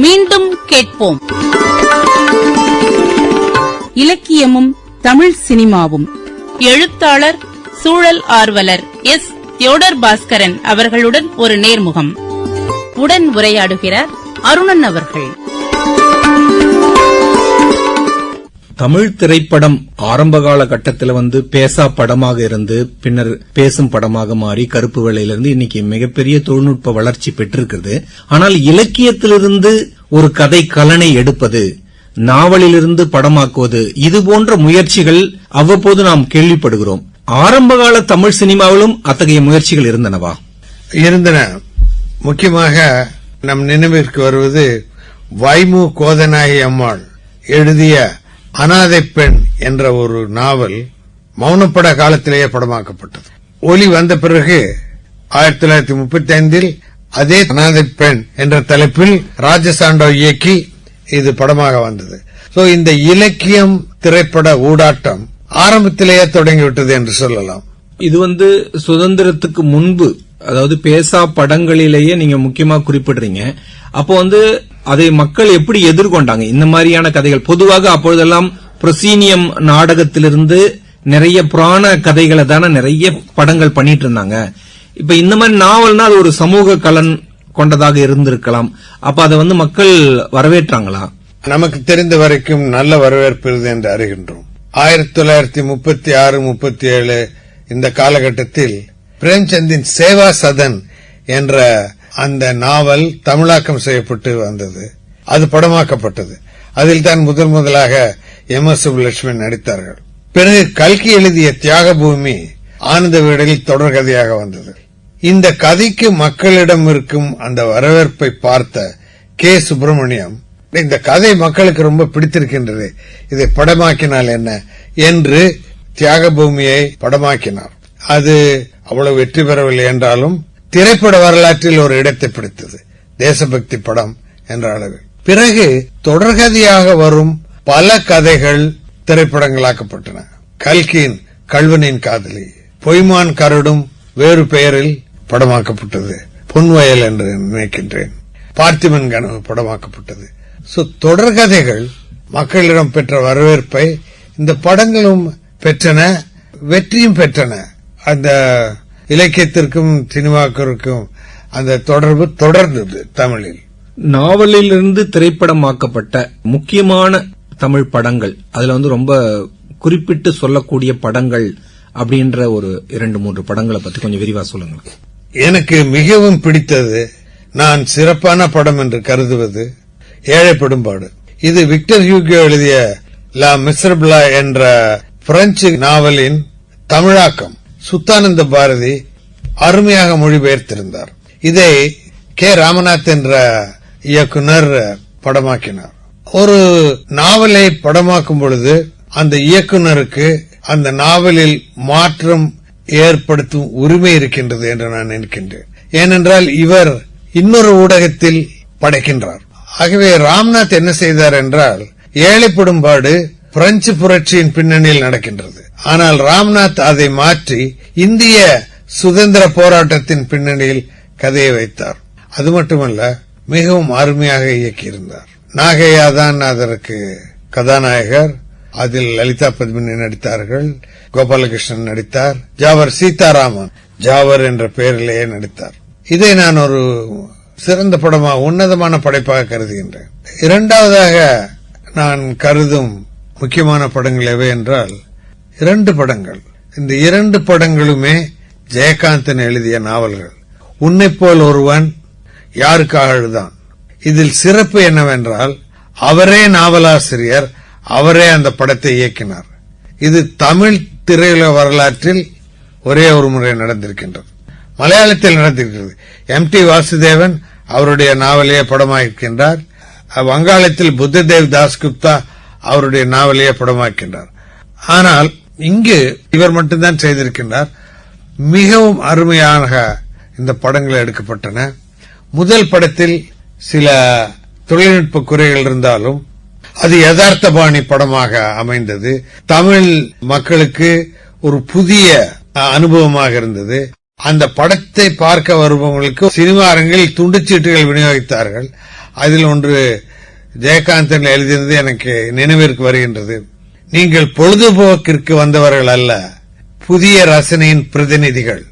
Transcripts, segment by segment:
மீண்டும் கேட்போம். இலக்கியமும் தமிழ் சினிமாவும். எழுத்தாளர் சூழல் ஆர்வலர் எஸ். தியோடர் பாஸ்கரன் அவர்களுடன் ஒரு நேர்முகம். உடன் உரையாடுகிறார் அருணன் அவர்கள். தமிழ் திரைப்படம் ஆரம்ப கால கட்டத்தில் வந்து பேசா படமாக இருந்து பின்னர் பேசும் படமாக மாறி கருப்பு வேலையிலிருந்து இன்னைக்கு மிகப்பெரிய தொழில்நுட்ப வளர்ச்சி பெற்றிருக்கிறது. ஆனால் இலக்கியத்திலிருந்து ஒரு கதை கலனை எடுப்பது நாவலிலிருந்து படமாக்குவது இது போன்ற முயற்சிகள் அவ்வப்போது நாம் கேள்விப்படுகிறோம். ஆரம்பகால தமிழ் சினிமாவிலும் அத்தகைய முயற்சிகள் இருந்தனவா? இருந்தன. முக்கியமாக நம் நினைவிற்கு வருவது வைமு கோதநாயகி அம்மாள் எழுதிய அனாதை பெண் என்ற ஒரு நாவல் மௌனப்பட காலத்திலேயே படமாக்கப்பட்டது. ஒலி வந்த பிறகு ஆயிரத்தி தொள்ளாயிரத்தி முப்பத்தி ஐந்தில் அதே அனாதை பெண் என்ற தலைப்பில் ராஜசாண்டவ் இயக்கி இது படமாக வந்தது. சோ இந்த இலக்கியம் திரைப்பட ஊடாட்டம் ஆரம்பத்திலேயே தொடங்கிவிட்டது என்று சொல்லலாம். இது வந்து சுதந்திரத்துக்கு முன்பு அதாவது பேசா படங்களிலேயே நீங்க முக்கியமா குறிப்பிடுறீங்க. அப்போ வந்து அதை மக்கள் எப்படி எதிர்கொண்டாங்க? இந்த மாதிரியான கதைகள். பொதுவாக அப்பொழுதெல்லாம் புரசீனியம் நாடகத்திலிருந்து நிறைய புராண கதைகளை தானே நிறைய படங்கள் பண்ணிட்டு இருந்தாங்க. இப்ப இந்த மாதிரி நாவல்னா அது ஒரு சமூக கலன் கொண்டதாக இருந்திருக்கலாம். அப்ப அதை வந்து மக்கள் வரவேற்றாங்களா? நமக்கு தெரிந்த வரைக்கும் நல்ல வரவேற்பு இருக்கு என்று அறிகின்றோம். ஆயிரத்தி தொள்ளாயிரத்தி முப்பத்தி ஆறு முப்பத்தி ஏழு இந்த காலகட்டத்தில் பிரேம்சந்தின் சேவா சதன் என்ற அந்த நாவல் தமிழாக்கம் செய்யப்பட்டு வந்தது. அது படமாக்கப்பட்டது. அதில் தான் முதல் முதலாக எம் எஸ் சுப்புலட்சுமி நடித்தார்கள். பிறகு கல்கி எழுதிய தியாக பூமி ஆனந்த வீடலில் தொடர்கதையாக வந்தது. இந்த கதைக்கு மக்களிடம் இருக்கும் அந்த வரவேற்பை பார்த்த கே. சுப்பிரமணியம் இந்த கதை மக்களுக்கு ரொம்ப பிடித்திருக்கின்றது. இதை படமாக்கினால் என்ன? என்று தியாக பூமியை படமாக்கினார். அது அவ்வளவு வெற்றி பெறவில்லை என்றாலும் திரைப்பட வரலாற்றில் ஒரு இடத்தை பிடித்தது. தேசபக்தி படம் என்ற அளவில். பிறகு தொடர்கதையாக வரும் பல கதைகள் திரைப்படங்களாக்கப்பட்டன. கல்கியின் கல்வனின் காதலி பொய்மான் கருடும் வேறு பெயரில் படமாக்கப்பட்டது. பொன்வயல் என்று நினைக்கின்றேன். பார்த்திபன் கனவு படமாக்கப்பட்டது. சோ தொடர்கதைகள் மக்களிடம் பெற்ற வரவேற்பை இந்த படங்களும் பெற்றன வெற்றியும் பெற்றன. அந்த இலக்கியத்திற்கும் சினிமாக்களுக்கும் அந்த தொடர்பு தொடர்ந்தது தமிழில். நாவலிலிருந்து திரைப்படமாக்கப்பட்ட முக்கியமான தமிழ் படங்கள் அதுல வந்து ரொம்ப குறிப்பிட்டு சொல்லக்கூடிய படங்கள் அப்படின்ற ஒரு இரண்டு மூன்று படங்களை பத்தி கொஞ்சம் விரிவா சொல்லுங்க எனக்கு மிகவும் பிடித்தது நான் சிறப்பான படம் என்று கருதுவது ஏழை பெடும்பாடு இது விக்டர் ஹியூகோ எழுதிய லா மிஸ்ரபிளா என்ற பிரெஞ்சு நாவலின் தமிழாக்கம். சுத்தானந்த பாரதி அருமையாக மொழிபெயர்த்திருந்தார். இதை கே. ராமநாத் என்ற இயக்குனர் படமாக்கினார். ஒரு நாவலை படமாக்கும் பொழுது அந்த இயக்குனருக்கு அந்த நாவலில் மாற்றம் ஏற்படுத்தும் உரிமை இருக்கின்றது என்று நான் நினைக்கின்றேன். ஏனென்றால் இவர் இன்னொரு ஊடகத்தில் படைக்கின்றார். ஆகவே ராம்நாத் என்ன செய்தார் என்றால் ஏழைப்படும்பாடு பிரெஞ்சு புரட்சியின் பின்னணியில் நடக்கின்றது. ஆனால் ராம்நாத் அதை மாற்றி இந்திய சுதந்திர போராட்டத்தின் பின்னணியில் கதையை வைத்தார். அது மட்டுமல்ல மிகவும் அருமையாக இயக்கியிருந்தார். நாகையா தான் அதற்கு கதாநாயகர். அதில் லலிதா பத்மினி நடித்தார்கள் கோபாலகிருஷ்ணன் நடித்தார் ஜாவர் சீதாராமன் ஜாவர் என்ற பெயரிலேயே நடித்தார். இதை நான் ஒரு சிறந்த படமாக உன்னதமான படைப்பாக கருதுகின்றேன். இரண்டாவதாக நான் கருதும் முக்கியமான படங்கள் எவை என்றால் இரண்டு படங்கள். இந்த இரண்டு படங்களுமே ஜெயகாந்தன் எழுதிய நாவல்கள். உன்னை போல் ஒருவன் யாருக்காக எழுதான்? இதில் சிறப்பு என்னவென்றால் அவரே நாவலாசிரியர் அவரே அந்த படத்தை இயக்கினார். இது தமிழ் திரையுலக வரலாற்றில் ஒரே ஒரு முறை நடந்திருக்கின்றது. மலையாளத்தில் நடந்திருக்கிறது. எம் டி வாசுதேவன் அவருடைய நாவலையே படமாக்கின்றார் வங்காளத்தில் புத்ததேவ் தாஸ்குப்தா அவருடைய நாவலையே படமாக்கின்றார். ஆனால் இங்கு இவர் மட்டும்தான் செய்திருக்கின்றார். மிகவும் அருமையாக இந்த படங்கள் எடுக்கப்பட்டன. முதல் படத்தில் சில தொழில்நுட்ப குறைகள் இருந்தாலும் அது யதார்த்த பாணி படமாக அமைந்தது. தமிழ் மக்களுக்கு ஒரு புதிய அனுபவமாக இருந்தது. அந்த படத்தை பார்க்க வருபவங்களுக்கு சினிமா அரங்கில் துண்டுச்சீட்டுகள் விநியோகித்தார்கள். அதில் ஒன்று ஜெயகாந்தன் எழுதியது எனக்கு நினைவிற்கு வருகின்றது. நீங்கள் பொழுதுபோக்கிற்கு வந்தவர்கள் அல்ல புதிய ரசனையின் பிரதிநிதிகள்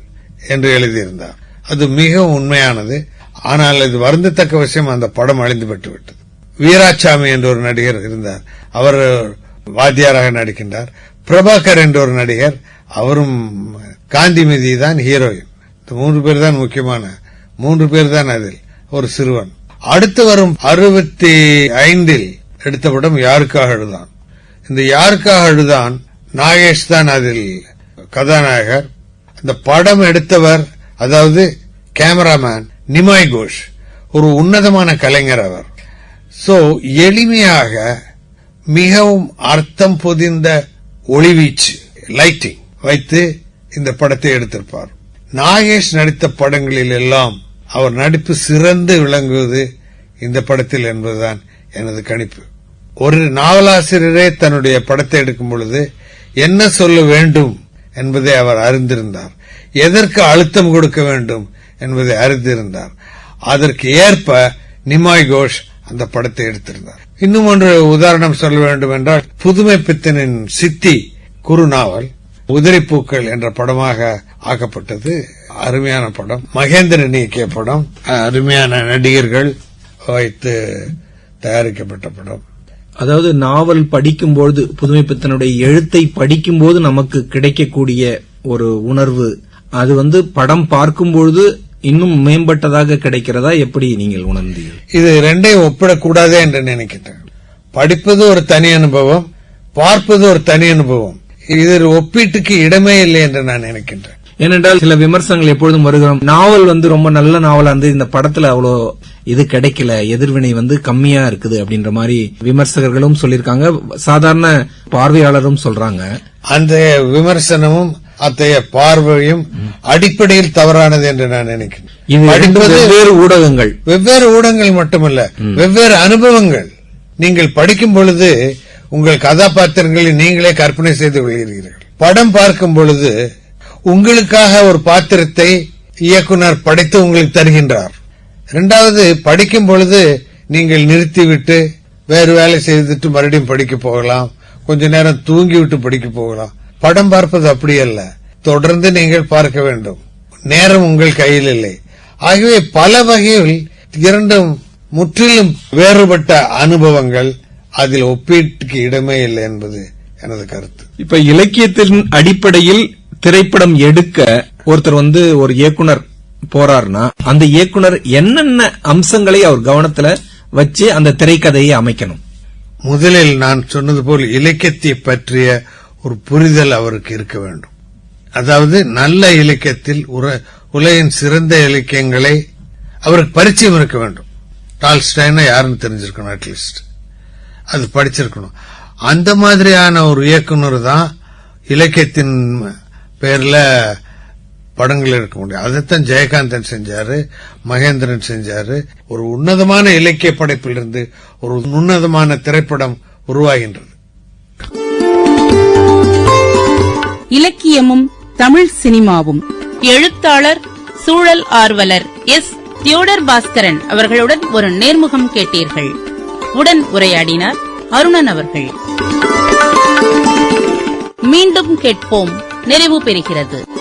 என்று எழுதியிருந்தார். அது மிகவும் உண்மையானது. ஆனால் இது வருந்தத்தக்க விஷயம் அந்த படம் அழிந்து பெற்று விட்டது வீராசாமி என்ற ஒரு நடிகர் இருந்தார். அவர் வாத்தியாராக நடிக்கின்றார். பிரபாகர் என்ற ஒரு நடிகர். அவரும் காந்திமதி தான் ஹீரோயின். இந்த மூன்று பேர் தான் முக்கியமான மூன்று பேர் தான் அதில். ஒரு சிறுவன். அடுத்து வரும் அறுபத்தி ஐந்தில் எடுத்த படம் யாருக்காக அழுதான் இந்த யாருக்காக அழுதான் நாகேஷ் தான் அதில் கதாநாயகர். அந்த படம் எடுத்தவர் அதாவது கேமராமேன் நிமாய் கோஷ் ஒரு உன்னதமான கலைஞர் அவர். சோ எளிமையாக மிகவும் அர்த்தம் பொதிந்த ஒளிவீச்சு லைட்டிங் வைத்து இந்த படத்தை எடுத்திருப்பார். நாகேஷ் நடித்த படங்களில் எல்லாம் அவர் நடிப்பு சிறந்து விளங்குவது இந்த படத்தில் என்பதுதான் எனது கணிப்பு. ஒரு நாவலாசிரியரே தன்னுடைய படத்தை எடுக்கும் பொழுது என்ன சொல்ல வேண்டும் என்பதை அவர் அறிந்திருந்தார். எதற்கு அழுத்தம் கொடுக்க வேண்டும் என்பதை அறிந்திருந்தார். அதற்கு ஏற்ப நிமாய் கோஷ் அந்த படத்தை எடுத்திருந்தார். இன்னும் ஒன்று உதாரணம் சொல்ல வேண்டும் என்றால் புதுமை பித்தனின் சித்தி குறு நாவல் உதிரிப்பூக்கள் என்ற படமாக ஆக்கப்பட்டது. அருமையான படம். மகேந்திரன் இயக்கிய படம். அருமையான நடிகர்கள் வைத்து தயாரிக்கப்பட்ட படம். அதாவது நாவல் படிக்கும்போது புதுமைப்பித்தனுடைய எழுத்தை படிக்கும்போது நமக்கு கிடைக்கக்கூடிய ஒரு உணர்வு. அது வந்து படம் பார்க்கும்பொழுது இன்னும் மேம்பட்டதாக கிடைக்கிறதா? எப்படி நீங்கள் உணர்ந்தீர்கள்? இது ரெண்டையும் ஒப்பிடக்கூடாதே என்று நினைக்கின்றேன். படிப்பது ஒரு தனி அனுபவம் பார்ப்பது ஒரு தனி அனுபவம். இது ஒப்பீட்டுக்கு இடமே இல்லை என்று நான் நினைக்கின்றேன். ஏனென்றால் சில விமர்சனங்கள் எப்பொழுதும் வருகிறோம். நாவல் வந்து ரொம்ப நல்ல நாவலா இருந்து இந்த படத்துல அவ்வளோ இது கிடைக்கல எதிர்வினை வந்து கம்மியா இருக்குது அப்படின்ற மாதிரி விமர்சகர்களும் சொல்லியிருக்காங்க. சாதாரண பார்வையாளரும் சொல்றாங்க. அந்த விமர்சனமும் அத்தகைய பார்வையும் அடிப்படையில் தவறானது என்று நான் நினைக்கிறேன். வெவ்வேறு ஊடகங்கள். வெவ்வேறு ஊடகங்கள் மட்டுமல்ல வெவ்வேறு அனுபவங்கள். நீங்கள் படிக்கும் பொழுது உங்கள் கதாபாத்திரங்களை நீங்களே கற்பனை செய்து கொள்கிறீர்கள். படம் பார்க்கும் பொழுது உங்களுக்காக ஒரு பாத்திரத்தை இயக்குனர் படைத்து உங்களுக்கு தருகின்றார். இரண்டாவது படிக்கும் பொழுது நீங்கள் நிறுத்திவிட்டு வேறு வேலை செய்துட்டு மறுபடியும் படிக்க போகலாம். கொஞ்ச நேரம் தூங்கிவிட்டு படிக்க போகலாம். படம் பார்ப்பது அப்படி அல்ல தொடர்ந்து நீங்கள் பார்க்க வேண்டும். நேரம் உங்கள் கையில் இல்லை. ஆகவே பல வகையில் இரண்டும் முற்றிலும் வேறுபட்ட அனுபவங்கள். அதில் ஒப்பீட்டுக்கு இடமே இல்லை என்பது எனது கருத்து. இப்ப இலக்கியத்தின் அடிப்படையில் திரைப்படம் எடுக்க ஒருத்தர் வந்து ஒரு இயக்குனர் போறாருன்னா அந்த இயக்குனர் என்னென்ன அம்சங்களை அவர் கவனத்துல வச்சு அந்த திரைக்கதையை அமைக்கணும்? முதலில் நான் சொன்னது போல் இலக்கியத்தை பற்றிய ஒரு புரிதல் அவருக்கு இருக்க வேண்டும். அதாவது நல்ல இலக்கியத்தில் உலகின் சிறந்த இலக்கியங்களை அவருக்கு பரிச்சயம் இருக்க வேண்டும். டால்ஸ்டைனா யாருன்னு தெரிஞ்சிருக்கணும் அட்லீஸ்ட் அது படிச்சிருக்கணும். அந்த மாதிரியான ஒரு இயக்குனர் தான் இலக்கியத்தின் பேரில் படங்கள் எடுக்க முடியும். அதைத்தான் ஜெயகாந்தன் செஞ்சாரு மகேந்திரன் செஞ்சாரு. ஒரு உன்னதமான இலக்கிய படைப்பிலிருந்து ஒரு உன்னதமான திரைப்படம் உருவாகின்றது. இலக்கியமும் தமிழ் சினிமாவும். எழுத்தாளர் சூழல் ஆர்வலர் எஸ். தியோடர் பாஸ்கரன் அவர்களுடன் ஒரு நேர்முகம் கேட்டீர்கள். உடன் உரையாடினார் அருணன் அவர்கள். மீண்டும் கேட்போம் நிறைவு பெறுகிறது.